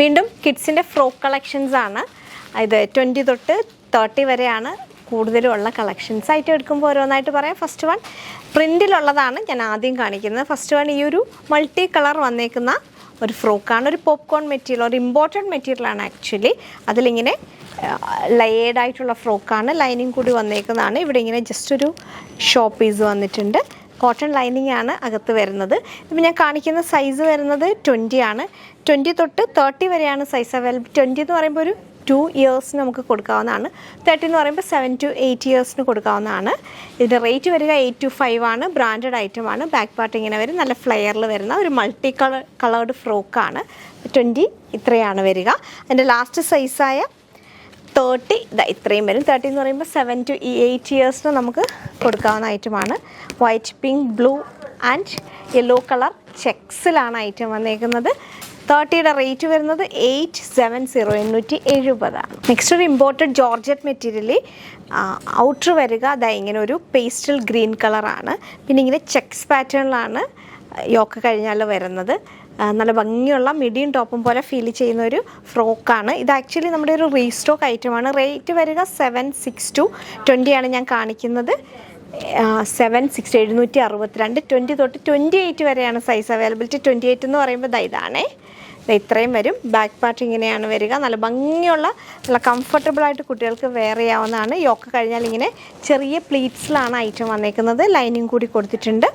വീണ്ടും കിഡ്സിന്റെ frock collections ആണ്. ഇത് ട്വന്റി തൊട്ട് തേർട്ടി വരെയാണ് കൂടുതലും ഉള്ള കളക്ഷൻസ് ആയിട്ട് എടുക്കുമ്പോൾ ഓരോന്നായിട്ട് പറയാം. ഫസ്റ്റ് വൺ പ്രിന്റിലുള്ളതാണ് ഞാൻ ആദ്യം കാണിക്കുന്നത്. ഫസ്റ്റ് വൺ ഈ ഒരു മൾട്ടി കളർ വന്നേക്കുന്ന ഒരു ഫ്രോക്കാണ്. ഒരു പോപ്കോൺ മെറ്റീരിയൽ ഒരു ഇമ്പോർട്ടന്റ് മെറ്റീരിയലാണ് ആക്ച്വലി. അതിലിങ്ങനെ ലയേഡ് ആയിട്ടുള്ള ഫ്രോക്കാണ് ലൈനിങ് കൂടി വന്നേക്കുന്നതാണ്. ഇവിടെ ഇങ്ങനെ ജസ്റ്റ് ഒരു ഷോ പീസ് വന്നിട്ടുണ്ട്. കോട്ടൺ ലൈനിങ് ആണ് അകത്ത് വരുന്നത്. ഇപ്പം ഞാൻ കാണിക്കുന്ന സൈസ് വരുന്നത് ട്വന്റി ആണ്. ട്വന്റി തൊട്ട് തേർട്ടി വരെയാണ് സൈസ് അവൈലബിൾ ട്വന്റി എന്ന് പറയുമ്പോൾ ഒരു ടു ഇയേഴ്സിന് നമുക്ക് കൊടുക്കാവുന്നതാണ്. തേർട്ടി എന്ന് പറയുമ്പോൾ സെവൻ ടു എയ്റ്റ് ഇയേഴ്സിന് കൊടുക്കാവുന്നതാണ്. ഇതിന്റെ റേറ്റ് വരിക എയ്റ്റ് ടു ഫൈവ് ആണ്. ബ്രാൻഡഡ് ഐറ്റം ആണ്. ബാക്ക് പാർട്ട് ഇങ്ങനെ വരും. നല്ല ഫ്ലെയറിൽ വരുന്ന ഒരു മൾട്ടി കളർ കളേർഡ് ഫ്രോക്കാണ് ട്വന്റി ഇത്രയാണ് വരിക. അതിന്റെ ലാസ്റ്റ് സൈസായ തേർട്ടി ഇതാ ഇത്രയും വരും. തേർട്ടി എന്ന് പറയുമ്പോൾ സെവൻ ടു എയ്റ്റ് ഇയേഴ്സിന് നമുക്ക് കൊടുക്കാവുന്ന ഐറ്റമാണ് white pink blue and yellow colour ചെക്സിലാണ് item വന്നേക്കുന്നത്. തേർട്ടിയുടെ റേറ്റ് വരുന്നത് എയ്റ്റ് സെവൻ സീറോ എണ്ണൂറ്റി എഴുപതാണ്. നെക്സ്റ്റ് ഒരു ഇമ്പോർട്ടഡ് ജോർജറ്റ് മെറ്റീരിയലിൽ ഔട്ടർ വരിക അതാ ഇങ്ങനെ ഒരു പേസ്റ്റൽ ഗ്രീൻ കളറാണ് പിന്നെ ഇങ്ങനെ ചെക്സ് പാറ്റേണിലാണ് യോക്ക് കഴിഞ്ഞാൽ വരുന്നത്. നല്ല ഭംഗിയുള്ള മിഡിയും ടോപ്പും പോലെ ഫീൽ ചെയ്യുന്ന ഒരു ഫ്രോക്കാണ് ഇത് ആക്ച്വലി നമ്മുടെ ഒരു റീസ്റ്റോക്ക് ഐറ്റമാണ് റേറ്റ് വരിക സെവൻ സിക്സ് ടു ട്വന്റിയാണ് ഞാൻ കാണിക്കുന്നത്. സെവൻ സിക്സ് എഴുന്നൂറ്റി അറുപത്തിരണ്ട്. ട്വന്റി തൊട്ട് ട്വന്റി എയ്റ്റ് വരെയാണ് സൈസ് അവൈലബിലിറ്റി ട്വന്റി എയ്റ്റ് എന്ന് പറയുമ്പോൾ ദാ ഇതാണേ. ഇത്രയും വരും. ബാക്ക് പാർട്ട് ഇങ്ങനെയാണ് വരിക. നല്ല ഭംഗിയുള്ള നല്ല കംഫർട്ടബിൾ ആയിട്ട് കുട്ടികൾക്ക് വെയർ ചെയ്യാവുന്നതാണ്. യോക്ക് കഴിഞ്ഞാൽ ഇങ്ങനെ ചെറിയ പ്ലീറ്റ്സിലാണ് ഐറ്റം വന്നേക്കുന്നത്. ലൈനിങ് കൂടി കൊടുത്തിട്ടുണ്ട്.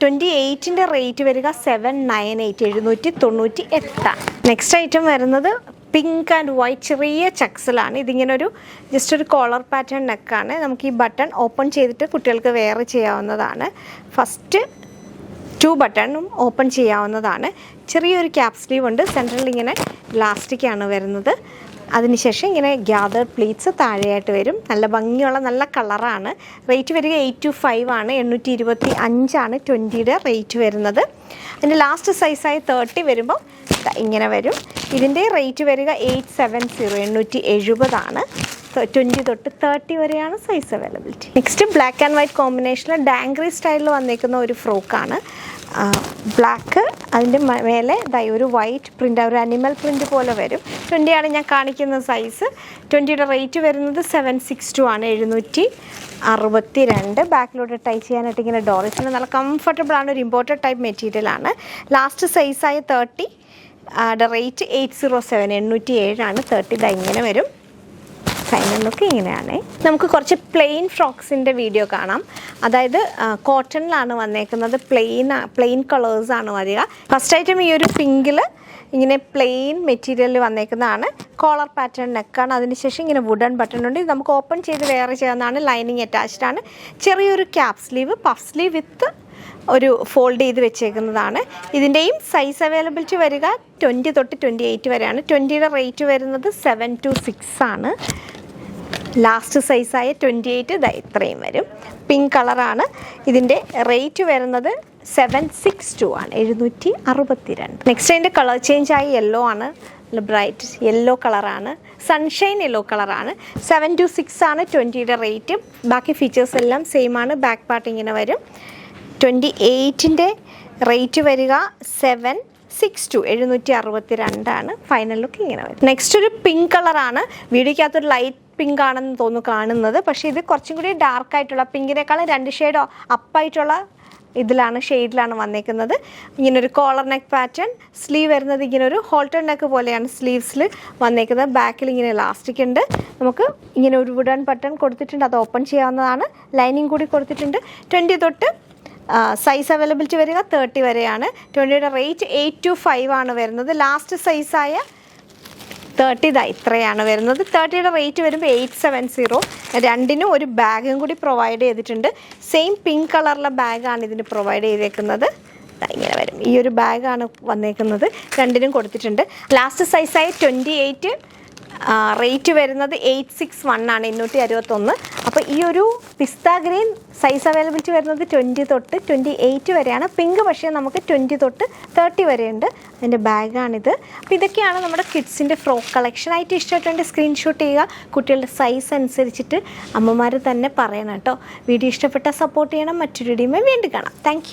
ട്വന്റി എയ്റ്റിന്റെ റേറ്റ് വരിക സെവൻ നയൻ എയ്റ്റ് എഴുന്നൂറ്റി തൊണ്ണൂറ്റി എട്ടാണ് നെക്സ്റ്റ് ഐറ്റം വരുന്നത് പിങ്ക് ആൻഡ് വൈറ്റ് ചെറിയ ചക്സിലാണ്. ഇതിങ്ങനെ ഒരു ജസ്റ്റ് ഒരു കോളർ പാറ്റേൺ നെക്കാണ്. നമുക്ക് ഈ ബട്ടൺ ഓപ്പൺ ചെയ്തിട്ട് കുട്ടികൾക്ക് വെയർ ചെയ്യാവുന്നതാണ്. ഫസ്റ്റ് ടു ബട്ടണും ഓപ്പൺ ചെയ്യാവുന്നതാണ്. ചെറിയൊരു ക്യാപ് സ്ലീവ് ഉണ്ട്. സെൻട്രലിൽ ഇങ്ങനെ ഇലാസ്റ്റിക്കാണ് വരുന്നത്. അതിനുശേഷം ഇങ്ങനെ ഗ്യാതേർഡ് പ്ലീറ്റ്സ് താഴെയായിട്ട് വരും. നല്ല ഭംഗിയുള്ള നല്ല കളറാണ്. റേറ്റ് വരിക എയ്റ്റ് ടു ഫൈവ് ആണ്. എണ്ണൂറ്റി ഇരുപത്തി അഞ്ചാണ് ട്വന്റിയുടെ റേറ്റ് വരുന്നത് അതിന്റെ ലാസ്റ്റ് സൈസായി തേർട്ടി വരുമ്പോൾ ഇങ്ങനെ വരും. ഇതിന്റെ റേറ്റ് വരിക എയ്റ്റ് സെവൻ സീറോ എണ്ണൂറ്റി എഴുപതാണ് ട്വന്റി തൊട്ട് തേർട്ടി വരെയാണ് size availability next black and white കോമ്പിനേഷനിൽ ഡാങ്ക്രി സ്റ്റൈലിൽ വന്നിരിക്കുന്ന ഒരു ഫ്രോക്കാണ് ബ്ലാക്ക് അതിന്റെ മേലെ ദാ ഒരു വൈറ്റ് പ്രിന്റ് ഒരു അനിമൽ പ്രിന്റ് പോലെ വരും. ട്വന്റിയാണ് ഞാൻ കാണിക്കുന്ന സൈസ് ട്വന്റിയുടെ റേറ്റ് വരുന്നത് സെവൻ സിക്സ് ടു ആണ്. എഴുന്നൂറ്റി അറുപത്തി രണ്ട് ബാക്കിലോട്ട് ടൈ ചെയ്യാനായിട്ട് ഇങ്ങനെ ഡോറിസിന് നല്ല കംഫർട്ടബിൾ ആണ്. ഒരു ഇമ്പോർട്ടഡ് ടൈപ്പ് മെറ്റീരിയലാണ് last സൈസായ thirty rate eight zero seven എണ്ണൂറ്റി ഏഴാണ് തേർട്ടി ഇതാ ഇങ്ങനെ വരും. ഫൈനൽ ലുക്ക് ഇങ്ങനെയാണ്. നമുക്ക് കുറച്ച് പ്ലെയിൻ ഫ്രോക്സിന്റെ വീഡിയോ കാണാം. അതായത് കോട്ടണിലാണ് വന്നേക്കുന്നത്. പ്ലെയിൻ പ്ലെയിൻ കളേഴ്സാണ് വരിക. ഫസ്റ്റ് ഐറ്റം ഈ ഒരു പിങ്കിൽ ഇങ്ങനെ പ്ലെയിൻ മെറ്റീരിയലിൽ വന്നേക്കുന്നതാണ്. കോളർ പാറ്റേൺ നെക്കാണ്. അതിനുശേഷം ഇങ്ങനെ വുഡൻ ബട്ടൺ ഉണ്ട്. ഇത് നമുക്ക് ഓപ്പൺ ചെയ്ത് വെയർ ചെയ്യാവുന്നതാണ്. ലൈനിങ് അറ്റാച്ച്ഡ് ആണ്. ചെറിയൊരു cap sleeve puff sleeve with ഒരു ഫോൾഡ് ചെയ്ത് വെച്ചേക്കുന്നതാണ്. ഇതിന്റെയും സൈസ് അവൈലബിലിറ്റി വരിക. ട്വന്റി തൊട്ട് ട്വന്റി എയ്റ്റ് വരെയാണ് ട്വന്റിയുടെ റേറ്റ് വരുന്നത് സെവൻ ടു സിക്സ് ആണ്. ലാസ്റ്റ് സൈസായ ട്വന്റി എയ്റ്റ് ഇതാ ഇത്രയും വരും. പിങ്ക് കളറാണ് ഇതിന്റെ റേറ്റ് വരുന്നത് സെവൻ സിക്സ് ടു ആണ്. എഴുന്നൂറ്റി അറുപത്തി രണ്ട് നെക്സ്റ്റ് അതിന്റെ കളർ ചേഞ്ച് ആയി യെല്ലോ ആണ്. ബ്രൈറ്റ് യെല്ലോ കളറാണ് സൺഷൈൻ യെല്ലോ കളറാണ് സെവൻ ടു സിക്സ് ആണ് ട്വന്റിയുടെ റേറ്റ് ബാക്കി ഫീച്ചേഴ്സ് എല്ലാം സെയിം ആണ്. ബാക്ക് പാർട്ട് ഇങ്ങനെ വരും. ട്വന്റി എയ്റ്റിന്റെ റേറ്റ് വരിക സെവൻ സിക്സ് ടു എഴുന്നൂറ്റി അറുപത്തി രണ്ടാണ് ഫൈനൽ ലുക്ക് ഇങ്ങനെ വരും. നെക്സ്റ്റ് ഒരു പിങ്ക് കളറാണ് വീഡിയോക്കകത്തൊരു ലൈറ്റ് പിങ്ക് ആണെന്ന് തോന്നുന്നു കാണുന്നത്. പക്ഷേ ഇത് കുറച്ചും കൂടി ഡാർക്ക് ആയിട്ടുള്ള പിങ്കിനേക്കാളും രണ്ട് ഷെയ്ഡോ അപ്പായിട്ടുള്ള ഇതിലാണ് ഷെയ്ഡിലാണ് വന്നേക്കുന്നത്. ഇങ്ങനൊരു കോളർ നെക്ക് പാറ്റേൺ സ്ലീവ് വരുന്നത് ഇങ്ങനെ ഒരു ഹോൾട്ടർ നെക്ക് പോലെയാണ് സ്ലീവ്സിൽ വന്നേക്കുന്നത്. ബാക്കിൽ ഇങ്ങനെ ഇലാസ്റ്റിക് ഉണ്ട്. നമുക്ക് ഇങ്ങനെ ഒരു വുഡൻ ബട്ടൺ കൊടുത്തിട്ടുണ്ട്. അത് ഓപ്പൺ ചെയ്യാവുന്നതാണ്. ലൈനിങ് കൂടി കൊടുത്തിട്ടുണ്ട്. ട്വന്റി തൊട്ട് സൈസ് അവൈലബിലിറ്റി വരിക തേർട്ടി വരെയാണ്. ട്വന്റിയുടെ റേറ്റ് എയ്റ്റ് ടു ഫൈവ് ആണ് വരുന്നത്. ലാസ്റ്റ് സൈസായ തേർട്ടി ഇതാ ഇത്രയാണ് വരുന്നത്. തേർട്ടിയുടെ റേറ്റ് വരുമ്പോൾ എയ്റ്റ് സെവൻ സീറോ രണ്ടിനും ഒരു ബാഗും കൂടി പ്രൊവൈഡ് ചെയ്തിട്ടുണ്ട്. സെയിം പിങ്ക് കളറിലെ ബാഗാണ് ഇതിന് പ്രൊവൈഡ് ചെയ്തേക്കുന്നത്. ഇങ്ങനെ വരും. ഈ ഒരു ബാഗാണ് വന്നേക്കുന്നത്. രണ്ടിനും കൊടുത്തിട്ടുണ്ട്. ലാസ്റ്റ് സൈസായ ട്വന്റി എയ്റ്റ് റേറ്റ് വരുന്നത് എയ്റ്റ് സിക്സ് വൺ ആണ് എണ്ണൂറ്റി അറുപത്തൊന്ന് അപ്പോൾ ഈ ഒരു പിസ്ത ഗ്രീൻ സൈസ് അവൈലബിലിറ്റി വരുന്നത് ട്വന്റി തൊട്ട് ട്വന്റി എയ്റ്റ് വരെയാണ്. പിങ്ക് പക്ഷേ നമുക്ക് ട്വന്റി തൊട്ട് തേർട്ടി വരെയുണ്ട്. അതിന്റെ ബാഗാണിത് അപ്പോൾ ഇതൊക്കെയാണ് നമ്മുടെ കിഡ്സിന്റെ ഫ്രോക്ക് കളക്ഷൻ ആയിട്ട് ഇഷ്ടമായിട്ടുണ്ട് സ്ക്രീൻഷോട്ട് ചെയ്യുക. കുട്ടികളുടെ സൈസ് അനുസരിച്ചിട്ട് അമ്മമാർ തന്നെ പറയണം കേട്ടോ. വീഡിയോ ഇഷ്ടപ്പെട്ടാൽ സപ്പോർട്ട് ചെയ്യണം. മറ്റൊരു വീഡിയോയുമായി വീണ്ടും കാണാം. താങ്ക്